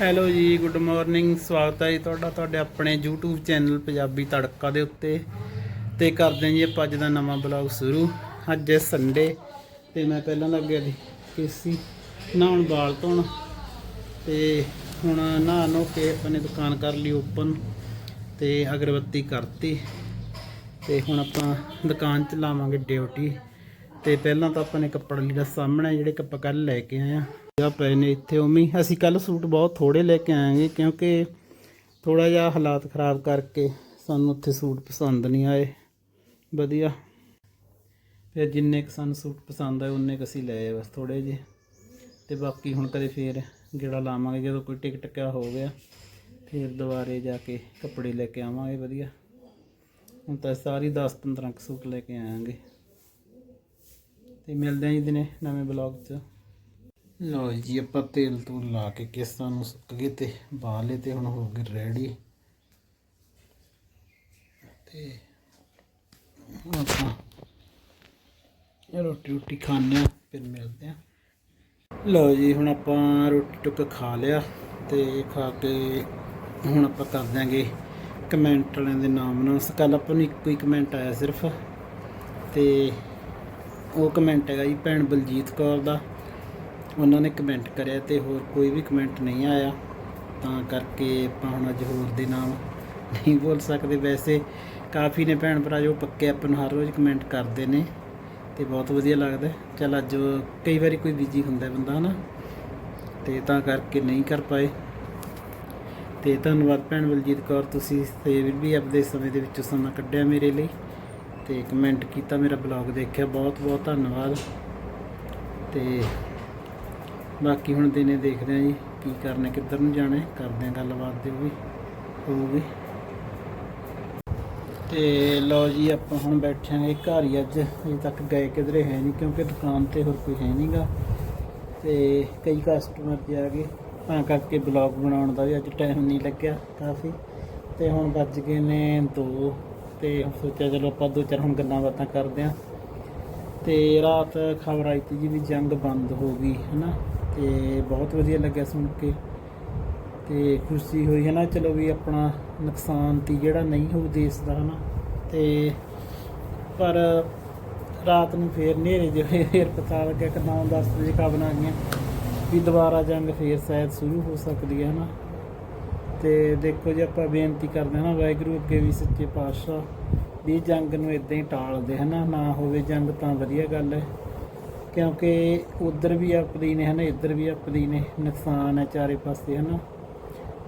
Hello ਜੀ, good morning, ਸਵਾਗਤ ਹੈ ਜੀ ਤੁਹਾਡਾ, ਤੁਹਾਡੇ ਆਪਣੇ YouTube ਚੈਨਲ ਪੰਜਾਬੀ ਤੜਕਾ ਦੇ ਉੱਤੇ। ਤੇ ਕਰਦੇ ਹਾਂ ਜੀ ਆਪਾਂ ਅੱਜ ਦਾ ਨਵਾਂ ਬਲੌਗ ਸ਼ੁਰੂ। ਅੱਜ ਹੈ ਸੰਡੇ ਤੇ ਮੈਂ ਪਹਿਲਾਂ ਲੱਗਿਆ ਜੀ ਕੇਸੀ ਨਹਾਉਣ ਵਾਲ ਧੋਣ। ਤੇ ਹੁਣ ਨਹਾ ਨੋ ਕੇ ਆਪਾਂ ਨੇ ਦੁਕਾਨ ਕਰ ਲਈ ਓਪਨ ਤੇ ਅਗਰਬੱਤੀ ਕਰਤੀ। ਤੇ ਹੁਣ ਆਪਾਂ ਦੁਕਾਨ 'ਚ ਲਾਵਾਂਗੇ ਡਿਊਟੀ ਤੇ ਪਹਿਲਾਂ ਤਾਂ ਆਪਾਂ ਨੇ ਕੱਪੜਾ ਲੀੜਾ ਸਾਹਮਣੇ ਜਿਹੜੇ ਕਿ ਆਪਾਂ ਕੱਲ ਲੈ ਕੇ ਆਏ ਆ। ਆ ਪਏ ਨੇ ਇੱਥੇ ਉਮੀ। ਅਸੀਂ ਕੱਲ ਸੂਟ ਬਹੁਤ ਥੋੜੇ ਲੈ ਕੇ ਆਏਗੇ ਕਿਉਂਕਿ ਥੋੜਾ ਜਿਹਾ ਹਾਲਾਤ ਖਰਾਬ ਕਰਕੇ ਸਾਨੂੰ ਉੱਥੇ ਸੂਟ ਪਸੰਦ ਨਹੀਂ ਆਏ। ਵਧੀਆ। ਫਿਰ ਜਿੰਨੇ ਕੁ ਸਾਨੂੰ ਸੂਟ ਪਸੰਦ ਆਏ, ਉਨੇ ਕੁ ਅਸੀਂ ਲਏ ਬਸ ਥੋੜੇ ਜਿਹੇ। ਤੇ ਬਾਕੀ ਹੁਣ ਕਦੇ ਫੇਰ ਗੇੜਾ ਲਾਵਾਂਗੇ, ਜਦੋਂ ਕੋਈ ਟਿਕ ਕਿਆ ਹੋ ਗਿਆ, ਫਿਰ ਦੁਬਾਰੇ ਜਾ ਕੇ ਕੱਪੜੇ ਲੈ ਕੇ ਆਵਾਂਗੇ, ਵਧੀਆ। ਹੁਣ ਤਾਂ ਸਾਰੀ 10 15 ਕੁ ਸੂਟ ਲੈ ਕੇ ਆਵਾਂਗੇ ਤੇ ਮਿਲਦੇ ਆਂ ਜੀ ਦਿਨੇ ਨਵੇਂ ਬਲੌਗ 'ਚ। ਲਓ ਜੀ ਆਪਾਂ ਤੇਲ ਤੂਲ ਲਾ ਕੇ ਕਿਸਾਂ ਨੂੰ ਸੁੱਕ ਗਏ ਤੇ ਬਾਲੇ ਤੇ ਹੁਣ ਹੋ ਗਏ ਰੈਡੀ ਤੇ ਹੁਣ ਆਪਾਂ ਰੋਟੀ ਰੋਟੀ ਖਾਣੇ ਆ ਫਿਰ ਮਿਲਦੇ ਆ ਲਓ ਜੀ, ਹੁਣ ਆਪਾਂ ਰੋਟੀ ਟੁੱਕ ਖਾ ਲਿਆ ਤੇ ਖਾ ਕੇ ਹੁਣ ਆਪਾਂ ਕਰ ਦਿਆਂਗੇ ਕਮੈਂਟ ਵਾਲਿਆਂ ਦੇ ਨਾਮ ਨਾਲ ਕੱਲ ਆਪਾਂ ਨੂੰ ਇੱਕੋ ਹੀ ਕਮੈਂਟ ਆਇਆ ਸਿਰਫ ਤੇ ਉਹ ਕਮੈਂਟ ਹੈਗਾ ਜੀ ਭੈਣ ਬਲਜੀਤ ਕੌਰ ਦਾ। ਉਹਨਾਂ ਨੇ ਕਮੈਂਟ ਕਰਿਆ ਤੇ ਹੋਰ ਕੋਈ ਵੀ ਕਮੈਂਟ ਨਹੀਂ ਆਇਆ, ਤਾਂ ਕਰਕੇ ਆਪਾਂ ਹੁਣ ਅੱਜ ਹੋਰ ਦੇ ਨਾਮ ਨਹੀਂ ਬੋਲ ਸਕਦੇ। ਵੈਸੇ ਕਾਫੀ ਨੇ ਭੈਣ ਭਰਾ ਜੋ ਪੱਕੇ ਆਪਾਂ ਨੂੰ ਹਰ ਰੋਜ਼ ਕਮੈਂਟ ਕਰਦੇ ਨੇ ਤੇ ਬਹੁਤ ਵਧੀਆ ਲੱਗਦਾ ਚਲ ਅੱਜ ਕਈ ਵਾਰੀ ਕੋਈ ਬਿਜ਼ੀ ਹੁੰਦਾ ਬੰਦਾ ਹਨਾ, ਤੇ ਤਾਂ ਕਰਕੇ ਨਹੀਂ ਕਰ ਪਾਏ। ਤੇ ਧੰਨਵਾਦ ਭੈਣ ਬਲਜੀਤ ਕੌਰ, ਤੁਸੀਂ ਤੇ ਵੀ ਆਪਦੇ ਸਮੇਂ ਦੇ ਵਿੱਚੋਂ ਸਮਾਂ ਕੱਢਿਆ ਮੇਰੇ ਲਈ ਤੇ ਕਮੈਂਟ ਕੀਤਾ, ਮੇਰਾ ਬਲੌਗ ਦੇਖਿਆ ਬਹੁਤ ਬਹੁਤ ਧੰਨਵਾਦ। ਤੇ ਬਾਕੀ ਹੁਣ ਦਿਨੇ ਦੇਖਦੇ ਆ ਜੀ ਕੀ ਕਰਨਾ, ਕਿੱਧਰ ਨੂੰ ਜਾਣਾ, ਕਰਦੇ ਆ ਗੱਲਬਾਤ ਦੇ ਵੀ ਹੋਊਗੀ। ਤੇ ਲਓ ਜੀ, ਆਪਾਂ ਹੁਣ ਬੈਠੇ ਘਰ ਹੀ ਅੱਜ। ਅਜੇ ਤੱਕ ਗਏ ਕਿਧਰੇ ਹੈ ਨਹੀਂ, ਕਿਉਂਕਿ ਦੁਕਾਨ ਤੇ ਹੋਰ ਕੋਈ ਹੈ ਨਹੀਂਗਾ। ਤੇ ਕਈ ਕਸਟਮਰ ਜੀ ਆ ਗਏ। ਤਾਂ ਕਰਕੇ ਬਲੌਗ ਬਣਾਉਣ ਦਾ ਵੀ ਅੱਜ ਟਾਈਮ ਨਹੀਂ ਲੱਗਿਆ ਕਾਫੀ। ਤੇ ਹੁਣ ਵੱਜ ਗਏ ਨੇ 2 ਤੇ ਸੋਚਿਆ ਚਲੋ ਆਪਾਂ ਦੋ ਚਾਰ ਹੁਣ ਗੱਲਾਂ ਬਾਤਾਂ ਕਰਦੇ ਆਂ। ਤੇ ਰਾਤ ਖਬਰ ਆਈ ਤੀ ਜੀ ਵੀ ਜੰਗ ਬੰਦ ਹੋ ਗਈ, ਹਨਾ? ਤੇ ਬਹੁਤ ਵਧੀਆ ਲੱਗਿਆ ਸੁਣ ਕੇ। ਤੇ ਖੁਸ਼ੀ ਹੋਈ ਹੈ ਨਾ, ਚਲੋ ਵੀ ਆਪਣਾ ਨੁਕਸਾਨ ਤੀ ਜਿਹੜਾ ਨਹੀਂ ਹੋਊ ਦੇਸ਼ ਦਾ, ਹਨਾ। ਤੇ ਪਰ ਰਾਤ ਨੂੰ ਫੇਰ ਹਨੇਰੇ ਜਿਹੇ ਫੇਰ ਪਤਾ ਲੱਗਿਆ ਕਿ 9-10 ਵਜੇ ਖਬਰਾਂ ਆਈਆਂ ਵੀ ਦੁਬਾਰਾ ਜੰਗ ਫੇਰ ਸ਼ਾਇਦ ਸ਼ੁਰੂ ਹੋ ਸਕਦੀ ਹੈ, ਹਨਾ। ਤੇ ਦੇਖੋ ਜੀ, ਆਪਾਂ ਬੇਨਤੀ ਕਰਦੇ ਹਾਂ ਨਾ, ਵਾਹਿਗੁਰੂ ਅੱਗੇ ਵੀ ਸੱਚੇ ਪਾਤਸ਼ਾਹ ਵੀ ਜੰਗ ਨੂੰ ਇਦਾਂ ਹੀ ਟਾਲਦੇ, ਹਨਾ। ਨਾ ਹੋਵੇ ਜੰਗ ਤਾਂ ਵਧੀਆ ਗੱਲ ਹੈ। ਕਿਉਂਕਿ ਉਧਰ ਵੀ ਆਪਦੀ ਨੇ ਹਨਾ, ਇੱਧਰ ਵੀ ਆਪਦੀ ਨੇ, ਨੁਕਸਾਨ ਹੈ ਚਾਰੇ ਪਾਸੇ ਹਨਾ।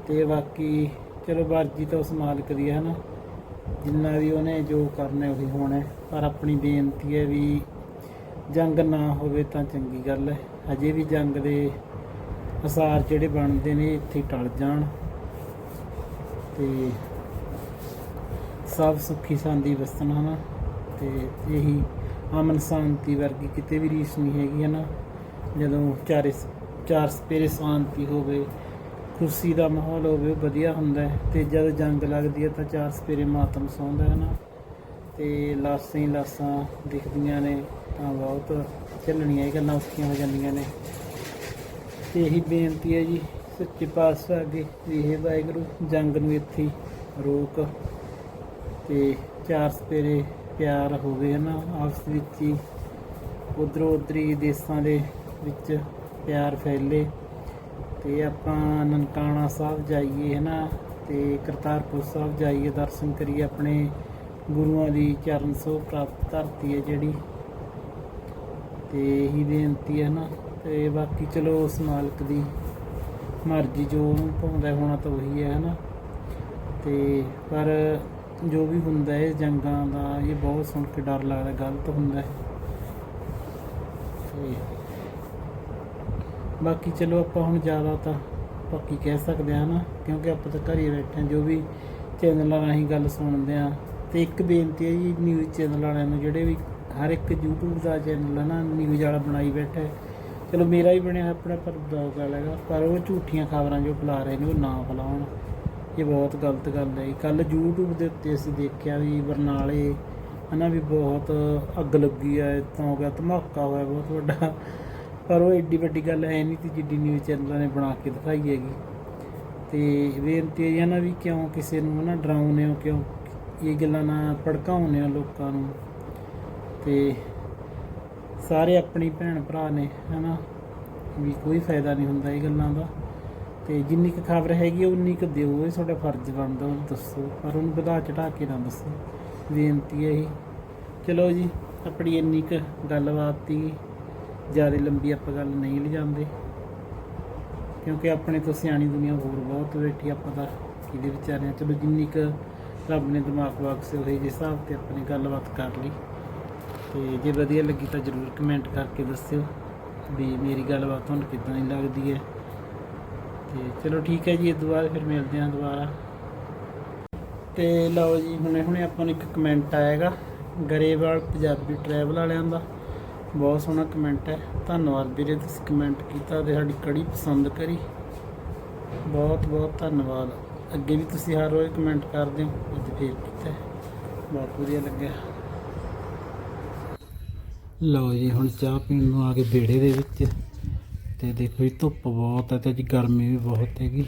ਤੇ ਬਾਕੀ ਚਲੋ ਮਰਜ਼ੀ ਤਾਂ ਉਸ ਮਾਲਕ ਦੀ ਹੈ ਹਨਾ। ਜਿੰਨਾ ਵੀ ਉਹਨੇ ਜੋ ਕਰਨਾ ਉਹੀ ਹੋਣਾ ਪਰ ਆਪਣੀ ਬੇਨਤੀ ਹੈ ਵੀ ਜੰਗ ਨਾ ਹੋਵੇ ਤਾਂ ਚੰਗੀ ਗੱਲ ਹੈ। ਅਜੇ ਵੀ ਜੰਗ ਦੇ ਅਸਾਰ ਜਿਹੜੇ ਬਣਦੇ ਨੇ, ਇੱਥੇ ਟਲ ਜਾਣ। ਤੇ ਸਭ ਸੁੱਖੀ ਸਾਂਦੀ ਵਸਣ ਹਨਾ। ਤੇ ਇਹੀ ਅਮਨ ਸ਼ਾਂਤੀ ਵਰਗੀ ਕਿਤੇ ਵੀ ਰੀਸ ਨਹੀਂ ਹੈਗੀ ਹੈ ਨਾ ਜਦੋਂ ਚਾਰੇ ਚਾਰ ਸਪੇਰੇ ਸ਼ਾਂਤੀ ਹੋਵੇ ਖੁਸ਼ੀ ਦਾ ਮਾਹੌਲ ਹੋਵੇ ਉਹ ਵਧੀਆ ਹੁੰਦਾ ਹੈ। ਤੇ ਜਦ ਜੰਗ ਲੱਗਦੀ ਹੈ ਤਾਂ ਚਾਰ ਸਪੇਰੇ ਮਾਤਮ ਸੌਂਦਾ ਹੈ ਨਾ ਤੇ ਲਾਸਾਂ ਹੀ ਲਾਸਾਂ ਦਿਖਦੀਆਂ ਨੇ, ਤਾਂ ਬਹੁਤ ਝੱਲਣੀਆਂ ਇਹ ਗੱਲਾਂ ਔਖੀਆਂ ਹੋ ਜਾਂਦੀਆਂ ਨੇ। ਤੇ ਇਹੀ ਬੇਨਤੀ ਹੈ ਜੀ, ਸੱਚੇ ਪਾਤਸ਼ਾਹ ਅੱਗੇ ਇਹ ਵਾਹਿਗੁਰੂ ਜੰਗ ਨੂੰ ਇੱਥੇ ਰੋਕ ਤੇ ਚਾਰ ਸਪੇਰੇ ਪਿਆਰ ਹੋਵੇ ਨਾ ਆਪਸ ਵਿੱਚ ਹੀ। ਉਧਰੋਂ ਉਧਰੀ ਦੇਸ਼ਾਂ ਦੇ ਵਿੱਚ ਪਿਆਰ ਫੈਲੇ। ਤੇ ਆਪਾਂ ਨਨਕਾਣਾ ਸਾਹਿਬ ਜਾਈਏ ਹਨਾ, ਤੇ ਕਰਤਾਰਪੁਰ ਸਾਹਿਬ ਜਾਈਏ, ਦਰਸ਼ਨ ਕਰੀਏ ਆਪਣੇ ਗੁਰੂਆਂ ਦੀ ਚਰਨ ਛੋਹ ਪ੍ਰਾਪਤ ਧਰਤੀ ਹੈ ਜਿਹੜੀ। ਤੇ ਇਹੀ ਬੇਨਤੀ ਹੈ ਨਾ ਤੇ ਬਾਕੀ ਚਲੋ ਉਸ ਮਾਲਕ ਦੀ ਮਰਜ਼ੀ ਜੋ ਉਹਨੂੰ ਪਾਉਂਦਾ ਹੋਣਾ ਤਾਂ ਉਹੀ ਹੈ ਹਨਾ। ਤੇ ਪਰ ਜੋ ਵੀ ਹੁੰਦਾ ਹੈ ਜੰਗਾਂ ਦਾ ਇਹ ਬਹੁਤ ਸੁਣ ਕੇ ਡਰ ਲੱਗਦਾ ਗਲਤ ਹੁੰਦਾ ਹੈ। ਬਾਕੀ ਚਲੋ ਆਪਾਂ ਹੁਣ ਜ਼ਿਆਦਾ ਤਾਂ ਬਾਕੀ ਕਹਿ ਸਕਦੇ ਹਾਂ ਨਾ ਕਿਉਂਕਿ ਆਪਾਂ ਤਾਂ ਘਰ ਹੀ ਬੈਠੇ ਜੋ ਵੀ ਚੈਨਲਾਂ ਰਾਹੀਂ ਗੱਲ ਸੁਣਦੇ ਆ ਤੇ ਇੱਕ ਬੇਨਤੀ ਹੈ ਜੀ ਨਿਊਜ਼ ਚੈਨਲ ਵਾਲਿਆਂ ਨੂੰ ਜਿਹੜੇ ਵੀ ਹਰ ਇੱਕ YouTube ਦਾ ਚੈਨਲ ਹੈ ਨਾ ਨਿਊਜ਼ ਵਾਲਾ ਬਣਾਈ ਬੈਠਾ। ਚਲੋ ਮੇਰਾ ਹੀ ਬਣਿਆ ਆਪਣਾ ਪਰ ਬਲੌਗ ਵਾਲਾ ਹੈਗਾ ਪਰ ਉਹ ਝੂਠੀਆਂ ਖਬਰਾਂ ਜੋ ਫੈਲਾ ਰਹੇ ਨੇ ਉਹ ਨਾ ਫੈਲਾਉਣ ਇਹ ਬਹੁਤ ਗਲਤ ਗੱਲ ਹੈ ਕੱਲ YouTube ਦੇ ਉੱਤੇ ਅਸੀਂ ਦੇਖਿਆ ਵੀ ਬਰਨਾਲੇ, ਹਨਾ ਵੀ ਬਹੁਤ ਅੱਗ ਲੱਗੀ ਆ ਤਾਂ ਹੋ ਗਿਆ ਧਮਾਕਾ ਹੋਇਆ ਬਹੁਤ ਵੱਡਾ। ਪਰ ਉਹ ਏਡੀ ਵੱਡੀ ਗੱਲ ਹੈ ਨਹੀਂ ਸੀ ਜਿੱਡੀ ਨਿਊਜ਼ ਚੈਨਲਾਂ ਨੇ ਬਣਾ ਕੇ ਦਿਖਾਈ ਹੈਗੀ। ਤੇ ਬੇਨਤੀ ਹੈ ਨਾ ਵੀ ਕਿਉਂ ਕਿਸੇ ਨੂੰ ਨਾ ਡਰਾਉਂਦੇ ਹੋ, ਕਿਉਂ ਇਹ ਗੱਲਾਂ ਨਾ ਭੜਕਾਉਂਦੇ ਹੋ ਲੋਕਾਂ ਨੂੰ। ਤੇ ਸਾਰੇ ਆਪਣੀ ਭੈਣ ਭਰਾ ਨੇ ਹਨਾ ਵੀ ਕੋਈ ਫਾਇਦਾ ਨਹੀਂ ਹੁੰਦਾ ਇਹ ਗੱਲਾਂ ਦਾ। ਤੇ ਜਿੰਨੀ ਕੁ ਖਬਰ ਹੈਗੀ ਉਨੀ ਕੁ ਦਿਓ। ਇਹ ਤੁਹਾਡਾ ਫਰਜ਼ ਬਣਦਾ ਉਹ ਦੱਸੋ। ਪਰ ਉਹਨੂੰ ਵਧਾ ਚੜਾ ਕੇ ਨਾ ਦੱਸੋ। ਬੇਨਤੀ ਹੈ ਇਹ। ਚਲੋ ਜੀ, ਆਪਣੀ ਇੰਨੀ ਕੁ ਗੱਲਬਾਤ ਤੀ ਜ਼ਿਆਦਾ ਲੰਬੀ ਆਪਾਂ ਗੱਲ ਨਹੀਂ ਲਿਜਾਂਦੇ। ਕਿਉਂਕਿ ਆਪਣੇ ਤੋਂ ਸਿਆਣੀ ਦੁਨੀਆ ਹੋਰ ਬਹੁਤ ਬੈਠੀ ਆਪਾਂ ਤਾਂ ਕਿਹਦੇ ਵਿਚਾਰਿਆਂ, ਚਲੋ ਜਿੰਨੀ ਕੁ ਰੱਬ ਨੇ ਦਿਮਾਗ ਬਖਸ਼ੇ ਉਹਦੇ ਜਿਹੇ ਹਿਸਾਬ ਤੇ ਆਪਣੀ ਗੱਲਬਾਤ ਕਰ ਲਈ। ਤੇ ਜੇ ਵਧੀਆ ਲੱਗੀ ਤਾਂ ਜਰੂਰ ਕਮੈਂਟ ਕਰਕੇ ਦੱਸਿਓ ਵੀ ਮੇਰੀ ਗੱਲਬਾਤ ਤੁਹਾਨੂੰ ਕਿੱਦਾਂ ਦੀ ਲੱਗਦੀ ਹੈ। ਤੇ ਚਲੋ ਠੀਕ ਹੈ ਜੀ, ਇਸ ਤੋਂ ਬਾਅਦ ਫਿਰ ਮਿਲਦੇ ਹਾਂ ਦੁਬਾਰਾ। ਤੇ ਲਓ ਜੀ, ਹੁਣੇ ਹੁਣੇ ਆਪਾਂ ਨੂੰ ਇੱਕ ਕਮੈਂਟ ਆਏਗਾ, ਗਰੇਵਾਲ ਪੰਜਾਬੀ ਟਰੈਵਲ ਵਾਲਿਆਂ ਦਾ। ਬਹੁਤ ਸੋਹਣਾ ਕਮੈਂਟ ਹੈ। ਧੰਨਵਾਦ ਵੀਰੇ, ਤੁਸੀਂ ਕਮੈਂਟ ਕੀਤਾ ਤੇ ਸਾਡੀ ਕੜੀ ਪਸੰਦ ਕਰੀ। ਬਹੁਤ ਬਹੁਤ ਧੰਨਵਾਦ। ਅੱਗੇ ਵੀ ਤੁਸੀਂ ਹਰ ਰੋਜ਼ ਕਮੈਂਟ ਕਰਦੇ ਹੋ, ਅੱਜ ਫੇਰ ਕੀਤਾ ਬਹੁਤ ਵਧੀਆ ਲੱਗਿਆ। ਲਓ ਜੀ, ਹੁਣ ਚਾਹ ਪੀਣ ਨੂੰ ਆ ਕੇ ਵਿਹੜੇ ਦੇ ਵਿੱਚ। ਤੇ ਦੇਖੋ ਜੀ, ਧੁੱਪ ਬਹੁਤ ਹੈ ਤੇ ਅੱਜ ਗਰਮੀ ਵੀ ਬਹੁਤ ਹੈਗੀ।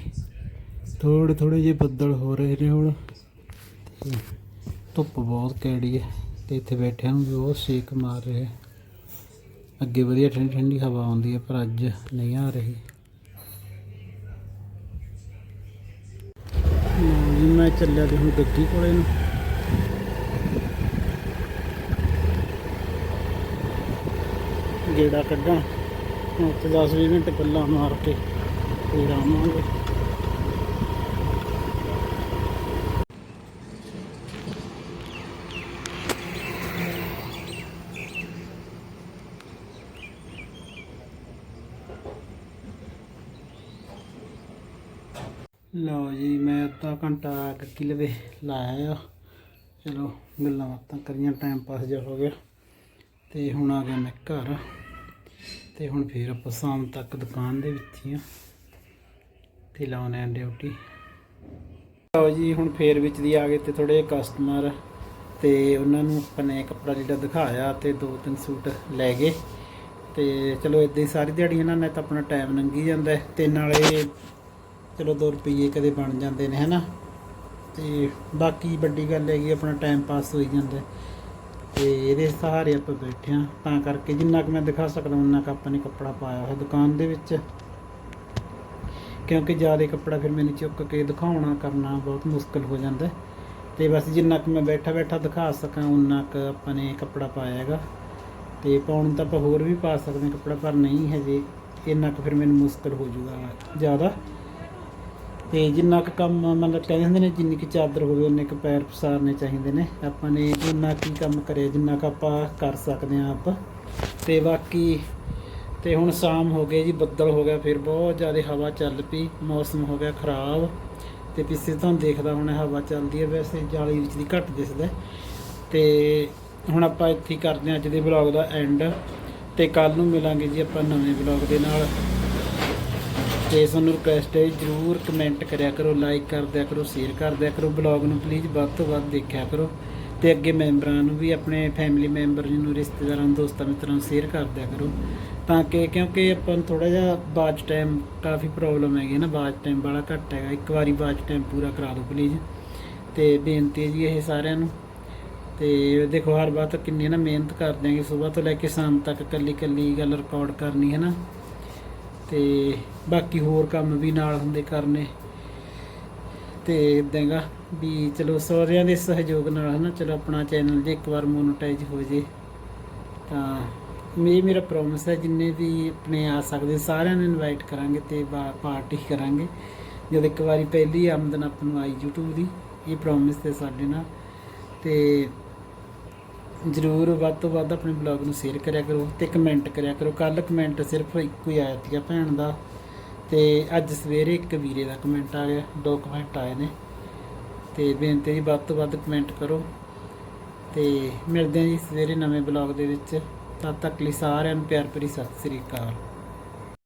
ਥੋੜੇ ਥੋੜੇ ਜਿਹੇ ਬੱਦਲ ਹੋ ਰਹੇ ਨੇ ਹੁਣ। ਧੁੱਪ ਬਹੁਤ ਕੈੜੀ ਹੈ ਤੇ ਇੱਥੇ ਬੈਠਿਆਂ ਨੂੰ ਵੀ ਬਹੁਤ ਸੇਕ ਮਾਰ ਰਿਹਾ ਅੱਗੇ ਵਧੀਆ ਠੰਡੀ ਠੰਡੀ ਹਵਾ ਆਉਂਦੀ ਹੈ, ਪਰ ਅੱਜ ਨਹੀਂ ਆ ਰਹੀ। ਲਓ ਜੀ, ਮੈਂ ਚੱਲਿਆ ਤੇ ਹੁਣ ਗੱਡੀ ਕੋਲੇ ਨੂੰ। ਗੇੜਾ ਕੱਢਾਂ ਉੱਥੇ 10-20 ਮਿੰਟ ਗੱਲਾਂ ਮਾਰ ਕੇ ਫਿਰ ਆਵਾਂਗੇ। ਲਓ ਜੀ, ਮੈਂ ਅੱਧਾ ਘੰਟਾ ਕੱਕੀ ਲਵੇ ਲਾਇਆ ਚਲੋ, ਗੱਲਾਂ ਬਾਤਾਂ ਕਰੀਆਂ ਟਾਈਮ ਪਾਸ ਜਿਹਾ ਹੋ ਗਿਆ। ਤੇ ਹੁਣ ਆ ਗਿਆ ਮੈਂ ਘਰ। ਤੇ ਹੁਣ ਫੇਰ ਆਪਾਂ ਸ਼ਾਮ ਤੱਕ ਦੁਕਾਨ ਦੇ ਵਿੱਚ ਹੀ ਆ ਤੇ ਲਾਉਣੇ ਆ ਡਿਊਟੀ। ਲਓ ਜੀ, ਹੁਣ ਫੇਰ ਵਿੱਚ ਦੀ ਆ ਗਏ ਤੇ ਥੋੜੇ ਕਸਟਮਰ ਤੇ ਉਹਨਾਂ ਨੂੰ ਆਪਾਂ ਨੇ ਕੱਪੜਾ ਜਿਹੜਾ ਦਿਖਾਇਆ ਤੇ ਦੋ ਤਿੰਨ ਸੂਟ ਲੈ ਗਏ। ਤੇ ਚਲੋ ਇਦਾਂ ਹੀ ਸਾਰੀ ਦਿਹਾੜੀ ਇਹਨਾਂ ਨਾਲ ਤਾਂ ਆਪਣਾ ਟਾਈਮ ਲੰਘੀ ਜਾਂਦਾ ਹੈ ਤੇ ਨਾਲੇ ਚਲੋ 2 ਰੁਪਏ ਕਦੇ ਬਣ ਜਾਂਦੇ ਨੇ ਹਨਾ ਤੇ ਬਾਕੀ ਵੱਡੀ ਗੱਲ ਹੈਗੀ ਆਪਣਾ ਟਾਈਮ ਪਾਸ ਹੋਈ ਜਾਂਦਾ ਤੇ ਇਹਦੇ ਸਹਾਰੇ ਆਪਾਂ ਬੈਠੇ ਹਾਂ। ਤਾਂ ਕਰਕੇ ਜਿੰਨਾ ਕੁ ਮੈਂ ਦਿਖਾ ਸਕਦਾ, ਉਨਾ ਕੁ ਆਪਾਂ ਨੇ ਕੱਪੜਾ ਪਾਇਆ ਹੋਇਆ ਦੁਕਾਨ ਦੇ ਵਿੱਚ। ਕਿਉਂਕਿ ਜ਼ਿਆਦਾ ਕੱਪੜਾ ਫਿਰ ਮੈਨੂੰ ਚੁੱਕ ਕੇ ਦਿਖਾਉਣਾ ਕਰਨਾ ਬਹੁਤ ਮੁਸ਼ਕਲ ਹੋ ਜਾਂਦਾ। ਹੈ। ਤੇ ਬਸ ਜਿੰਨਾ ਕੁ ਮੈਂ ਬੈਠਾ ਬੈਠਾ ਦਿਖਾ ਸਕਾਂ, ਉਨਾ ਕੁ ਆਪਾਂ ਨੇ ਕੱਪੜਾ ਪਾਇਆ ਹੈਗਾ। ਤੇ ਪਾਉਣ ਨੂੰ ਤਾਂ ਆਪਾਂ ਹੋਰ ਵੀ ਪਾ ਸਕਦੇ ਹਾਂ ਕੱਪੜਾ, ਪਰ ਨਹੀਂ ਹਜੇ। ਇੰਨਾ ਕੁ ਫਿਰ ਮੈਨੂੰ ਮੁਸ਼ਕਲ ਹੋ ਜੂਗਾ ਜ਼ਿਆਦਾ। ਤੇ ਜਿੰਨਾ ਕੁ ਕੰਮ ਮਤਲਬ ਕਹਿੰਦੇ ਹੁੰਦੇ ਨੇ, ਜਿੰਨੀ ਕੁ ਚਾਦਰ ਹੋਵੇ ਉਨੇ ਕੁ ਪੈਰ ਪਸਾਰਨੇ ਚਾਹੀਦੇ ਨੇ। ਆਪਾਂ ਨੇ ਉਨਾ ਕੀ ਕੰਮ ਕਰੇ ਜਿੰਨਾ ਕੁ ਆਪਾਂ ਕਰ ਸਕਦੇ ਹਾਂ ਆਪ। ਤੇ ਬਾਕੀ ਤੇ ਹੁਣ ਸ਼ਾਮ ਹੋ ਗਈ ਜੀ, ਬੱਦਲ ਹੋ ਗਿਆ, ਫਿਰ ਬਹੁਤ ਜ਼ਿਆਦਾ ਹਵਾ ਚੱਲ ਪਈ, ਮੌਸਮ ਹੋ ਗਿਆ ਖਰਾਬ। ਤੇ ਪਿੱਛੇ ਤੁਹਾਨੂੰ ਦੇਖਦਾ ਹੁਣ ਹਵਾ ਚੱਲਦੀ ਹੈ, ਵੈਸੇ ਜਾਲੀ ਵਿੱਚ ਦੀ ਘੱਟ ਦਿਸਦਾ। ਹੈ। ਤੇ ਹੁਣ ਆਪਾਂ ਇੱਥੇ ਕਰਦੇ ਹਾਂ ਅੱਜ ਦੇ ਵਲੌਗ ਦਾ ਐਂਡ ਤੇ ਕੱਲ ਨੂੰ ਮਿਲਾਂਗੇ ਜੀ ਆਪਾਂ ਨਵੇਂ ਵਲੌਗ ਦੇ ਨਾਲ। ਤੇ ਤੁਹਾਨੂੰ ਰਿਕੁਐਸਟ ਹੈ, ਜਰੂਰ ਕਮੈਂਟ ਕਰਿਆ ਕਰੋ ਲਾਈਕ ਕਰ ਦਿਆ ਕਰੋ ਸ਼ੇਅਰ ਕਰ ਦਿਆ ਕਰੋ ਬਲੌਗ ਨੂੰ ਪਲੀਜ਼ ਵੱਧ ਤੋਂ ਵੱਧ ਦੇਖਿਆ ਕਰੋ ਤੇ ਅੱਗੇ ਮੈਂਬਰਾਂ ਨੂੰ ਵੀ, ਆਪਣੇ ਫੈਮਿਲੀ ਮੈਂਬਰ ਨੂੰ, ਰਿਸ਼ਤੇਦਾਰਾਂ ਨੂੰ ਦੋਸਤਾਂ, ਮਿੱਤਰਾਂ ਨੂੰ ਸ਼ੇਅਰ ਕਰ ਦਿਆ ਕਰੋ ਤਾਂ ਕਿ, ਕਿਉਂਕਿ ਆਪਾਂ ਨੂੰ ਥੋੜਾ ਜਿਹਾ ਬਾਅਦ ਟਾਈਮ ਕਾਫੀ ਪ੍ਰੋਬਲਮ ਹੈਗੀ ਨਾ, ਬਾਅਦ ਟਾਈਮ ਬੜਾ ਘੱਟ ਹੈਗਾ। ਇੱਕ ਵਾਰੀ ਬਾਅਦ ਟਾਈਮ ਪੂਰਾ ਕਰਾ ਦਿਓ ਪਲੀਜ਼ ਤੇ ਬੇਨਤੀ ਹੈ ਜੀ ਇਹ ਸਾਰਿਆਂ ਨੂੰ। ਤੇ ਦੇਖੋ, ਹਰ ਵਾਰ ਤਾਂ ਕਿੰਨੀ ਨਾ ਮਿਹਨਤ ਕਰਦੇ ਆਂਗੇ ਸਵੇਰ ਤੋਂ ਲੈ ਕੇ ਸ਼ਾਮ ਤੱਕ ਕੱਲੀ ਕੱਲੀ ਗੱਲ ਰਿਕਾਰਡ ਕਰਨੀ ਹੈ ਨਾ। ਤੇ ਬਾਕੀ ਹੋਰ ਕੰਮ ਵੀ ਨਾਲ ਹੁੰਦੇ ਕਰਨੇ। ਤੇ ਇਦਾਂਗਾ ਵੀ ਚਲੋ ਸਾਰਿਆਂ ਦੇ ਸਹਿਯੋਗ ਨਾਲ ਹਨਾ, ਚਲੋ ਆਪਣਾ ਚੈਨਲ ਜੇ ਇੱਕ ਵਾਰ ਮੋਨਟਾਈਜ਼ ਹੋ ਜੇ, ਤਾਂ ਇਹ ਮੇਰਾ ਪ੍ਰੋਮਿਸ ਹੈ, ਜਿੰਨੇ ਵੀ ਆਪਣੇ ਆ ਸਕਦੇ ਸਾਰਿਆਂ ਨੂੰ ਇਨਵਾਈਟ ਕਰਾਂਗੇ ਤੇ ਬਾ- ਪਾਰਟੀ ਕਰਾਂਗੇ। ਜਦ ਇੱਕ ਵਾਰੀ ਪਹਿਲੀ ਆਮਦਨ ਆਪਾਂ ਨੂੰ ਆਈ YouTube ਦੀ, ਇਹ ਪ੍ਰੋਮਿਸ ਤੇ ਸਾਡੇ ਨਾਲ। ਤੇ ਜਰੂਰ ਵੱਧ ਤੋਂ ਵੱਧ ਆਪਣੇ ਬਲੌਗ ਨੂੰ ਸ਼ੇਅਰ ਕਰਿਆ ਕਰੋ ਤੇ ਕਮੈਂਟ ਕਰਿਆ ਕਰੋ। ਕੱਲ ਕਮੈਂਟ ਸਿਰਫ ਇੱਕੋ ਹੀ ਆਇਆ ਸੀਗਾ ਭੈਣ ਦਾ ਤੇ ਅੱਜ ਸਵੇਰੇ ਇੱਕ ਵੀਰੇ ਦਾ ਕਮੈਂਟ ਆ ਗਿਆ, ਦੋ ਕਮੈਂਟ ਆਏ ਨੇ। ਤੇ ਬੇਨਤੀ ਜੀ ਵੱਧ ਤੋਂ ਵੱਧ ਕਮੈਂਟ ਕਰੋ ਤੇ ਮਿਲਦੇ ਹਾਂ ਜੀ ਸਵੇਰੇ ਨਵੇਂ ਬਲੌਗ ਦੇ ਵਿੱਚ। ਤਦ ਤੱਕ ਲਈ ਸਾਰਿਆਂ ਨੂੰ ਪਿਆਰ ਭਰੀ ਸਤਿ ਸ੍ਰੀ ਅਕਾਲ।